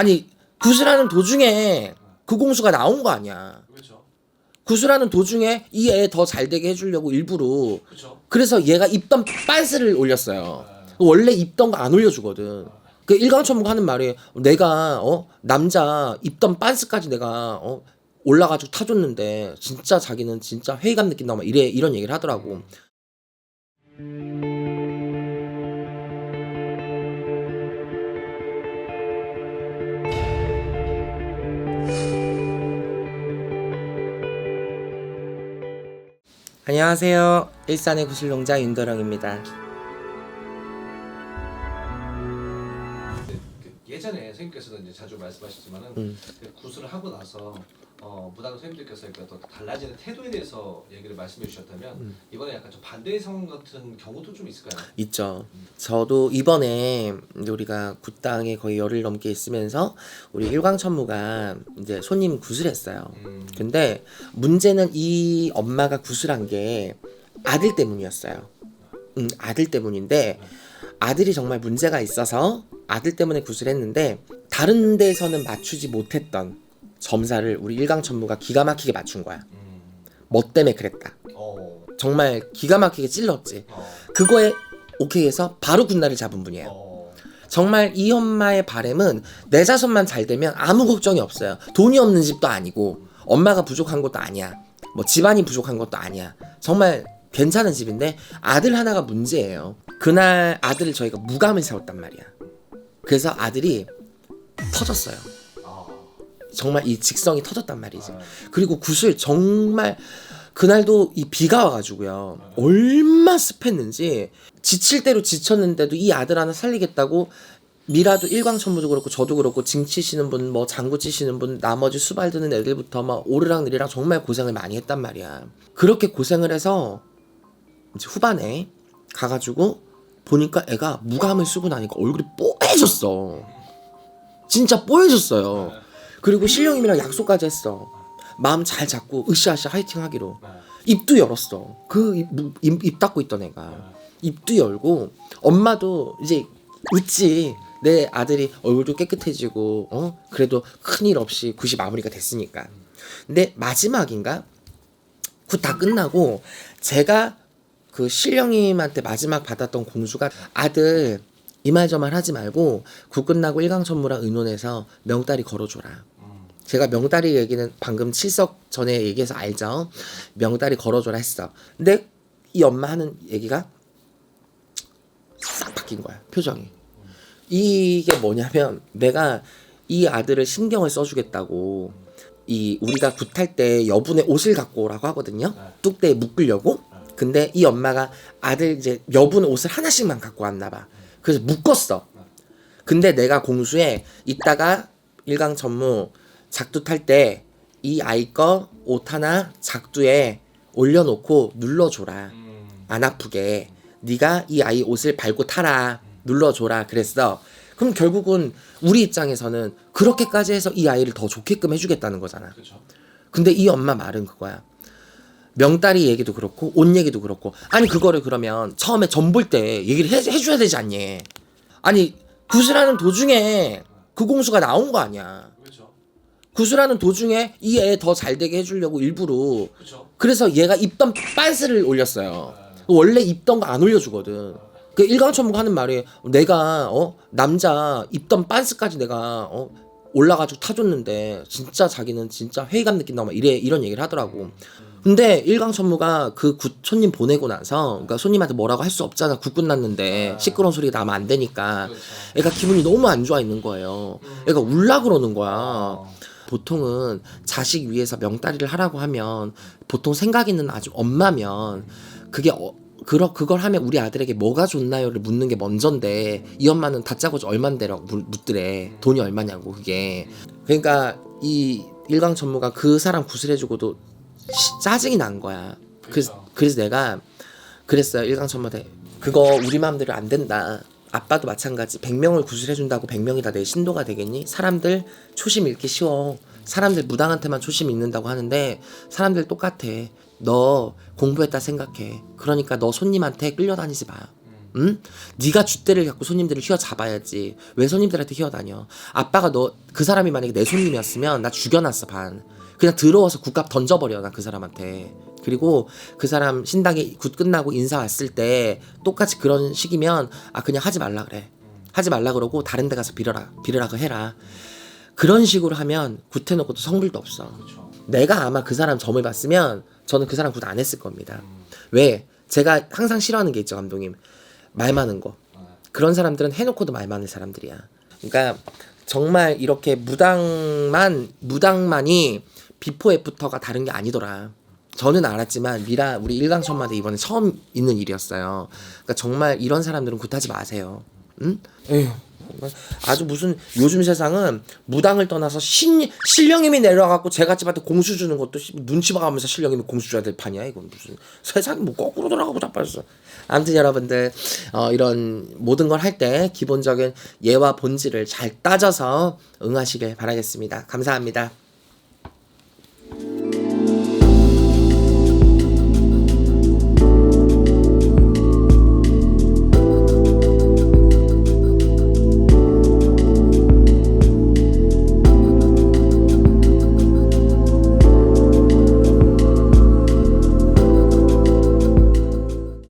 아니 구슬하는 도중에 그 공수가 나온 거 아니야. 그렇죠. 구슬하는 도중에 이 애 더 잘 되게 해주려고 일부러 그렇죠. 그래서 얘가 입던 빤스를 올렸어요. 원래 입던 거 안 올려주거든. 그 일광천무가 하는 말이 내가 어 남자 입던 빤스까지 내가 어 올라가지고 타줬는데 진짜 자기는 진짜 회의감 느낀다 막 이래 이런 얘기를 하더라고. 안녕하세요. 일산의 구슬농장 윤도령입니다. 그 예전에 선생님께서도 이제 자주 말씀하셨지만은 음. 그 구술을 하고 나서 어, 무당 선생님들께서 그러니까 또 달라지는 태도에 대해서 얘기를 말씀해 주셨다면 음. 이번에 약간 좀 반대의 상황 같은 경우도 좀 있을까요? 있죠. 저도 이번에 우리가 굿당에 거의 열흘 넘게 있으면서 우리 일광천무가 이제 손님 구슬했어요. 음. 근데 문제는 이 엄마가 구슬한 게 아들 때문이었어요. 음, 아들 때문인데 아들이 정말 문제가 있어서 아들 때문에 구슬했는데 다른 데서는 맞추지 못했던 점사를 우리 일광천무가 기가 막히게 맞춘 거야. 음. 뭐 때문에 그랬다. 어. 정말 기가 막히게 찔렀지. 어. 그거에 오케이 해서 바로 군날을 잡은 분이에요. 어. 정말 이 엄마의 바램은 내 자손만 잘 되면 아무 걱정이 없어요. 돈이 없는 집도 아니고 엄마가 부족한 것도 아니야. 뭐 집안이 부족한 것도 아니야. 정말 괜찮은 집인데 아들 하나가 문제예요. 그날 아들을 저희가 무감을 세웠단 말이야. 그래서 아들이 터졌어요. 아. 정말 이 직성이 터졌단 말이지. 아. 그리고 구슬 정말 그날도 이 비가 와가지고요 얼마 습했는지 지칠 대로 지쳤는데도 이 아들 하나 살리겠다고 미라도 일광천무도 그렇고 저도 그렇고 징 치시는 분 뭐 장구 치시는 분 나머지 수발 드는 애들부터 막 오르락 내리락 정말 고생을 많이 했단 말이야 그렇게 고생을 해서 이제 후반에 가가지고 보니까 애가 무감을 쓰고 나니까 얼굴이 뽀해졌어 진짜 뽀해졌어요 그리고 신령님이랑 약속까지 했어. 마음 잘 잡고 으쌰으쌰 화이팅 하기로. 네. 입도 열었어. 그 입, 입, 입 닫고 있던 애가. 입도 열고 엄마도 이제 웃지. 내 아들이 얼굴도 깨끗해지고 어 그래도 큰일 없이 굿이 마무리가 됐으니까. 근데 마지막인가? 굿다 끝나고 제가 그 신령님한테 마지막 받았던 공수가 아들 이말저말 하지 말고 굿 끝나고 일강천무랑 의논해서 명다리 걸어줘라. 음. 제가 명다리 얘기는 방금 칠석 전에 얘기해서 알죠. 명다리 걸어줘라 했어. 근데 이 엄마 하는 얘기가 싹 바뀐 거야. 표정이. 이게 뭐냐면 내가 이 아들을 신경을 써주겠다고 이 우리가 굿할 때 여분의 옷을 갖고 오라고 하거든요. 뚝대에 묶으려고. 근데 이 엄마가 아들 이제 여분 옷을 하나씩만 갖고 왔나 봐. 그래서 묶었어. 근데 내가 공수에 이따가 일강 전무 작두 탈 때 이 아이 거 옷 하나 작두에 올려놓고 눌러줘라. 음. 안 아프게. 네가 이 아이 옷을 밟고 타라. 눌러줘라. 그랬어. 그럼 결국은 우리 입장에서는 그렇게까지 해서 이 아이를 더 좋게끔 해주겠다는 거잖아. 근데 이 엄마 말은 그거야. 명다리 얘기도 그렇고 옷 얘기도 그렇고 아니 그거를 그러면 처음에 전 볼 때 얘기를 해, 해줘야 되지 않니? 아니 구슬하는 도중에 그 공수가 나온 거 아니야. 구슬하는 도중에 이 애 더 잘 되게 해주려고 일부러 그렇죠. 그래서 얘가 입던 빤스를 올렸어요. 원래 입던 거 안 올려주거든. 그 일광천무가 하는 말이 내가 어 남자 입던 빤스까지 내가 어 올라가지고 타줬는데 진짜 자기는 진짜 회의감 느낀다 막 이래 이런 얘기를 하더라고. 근데 일광천무가 그굿 손님 보내고 나서 그러니까 손님한테 뭐라고 할 수 없잖아. 굿 끝났는데 시끄러운 소리가 나면 안 되니까. 그렇죠. 애가 기분이 너무 안 좋아 있는 거예요. 애가 울라 그러는 거야. 어. 보통은 자식 위해서 명다리를 하라고 하면 보통 생각 있는 아주 엄마면 그게 어, 그러, 그걸 하면 우리 아들에게 뭐가 좋나요를 묻는 게 먼저인데 이 엄마는 다짜고짜 얼만데라고 물- 묻더래. 돈이 얼마냐고 그게. 그러니까 이 일강 전무가 그 사람 구슬해주고도 시- 짜증이 난 거야. 그래서, 그렇죠. 그래서 내가 그랬어요. 일강 전무한테. 그거 우리 마음대로 안 된다 아빠도 마찬가지 100명을 구슬해준다고 100명이 다 내 신도가 되겠니? 사람들 초심 잃기 쉬워. 사람들 무당한테만 초심 잃는다고 하는데 사람들 똑같아. 너 공부했다 생각해. 그러니까 너 손님한테 끌려다니지 마. 음. 응? 네가 줏대를 갖고 손님들을 휘어잡아야지. 왜 손님들한테 휘어다녀? 아빠가 너 그 사람이 만약에 내 손님이었으면 나 죽여놨어 반. 그냥 들어와서 국값 던져버려 나 그 사람한테. 그리고 그 사람 신당이 굿 끝나고 인사 왔을 때 똑같이 그런 식이면 아 그냥 하지 말라 그래. 하지 말라 그러고 다른 데 가서 빌어라 빌으라고 해라. 그런 식으로 하면 굿 해놓고도 성불도 없어. 그렇죠. 내가 아마 그 사람 점을 봤으면 저는 그 사람 굿 안 했을 겁니다. 왜? 제가 항상 싫어하는 게 있죠, 감독님. 말 많은 거. 아, 그런 사람들은 해놓고도 말 많은 사람들이야. 그러니까 정말 이렇게 무당만 무당만이 비포 애프터가 다른 게 아니더라. 저는 알았지만 미라 우리 일강천마대 이번에 처음 있는 일이었어요. 그러니까 정말 이런 사람들은 굿하지 마세요. 응? 에휴. 아주 무슨 요즘 세상은 무당을 떠나서 신 신령님이 내려와갖고 제갓집한테 공수 주는 것도 씨, 눈치 봐가면서 신령님이 공수 줘야 될 판이야 이건 무슨 세상이 뭐 거꾸로 돌아가고 자빠졌어. 아무튼 여러분들 어, 이런 모든 걸 할 때 기본적인 예와 본질을 잘 따져서 응하시길 바라겠습니다. 감사합니다.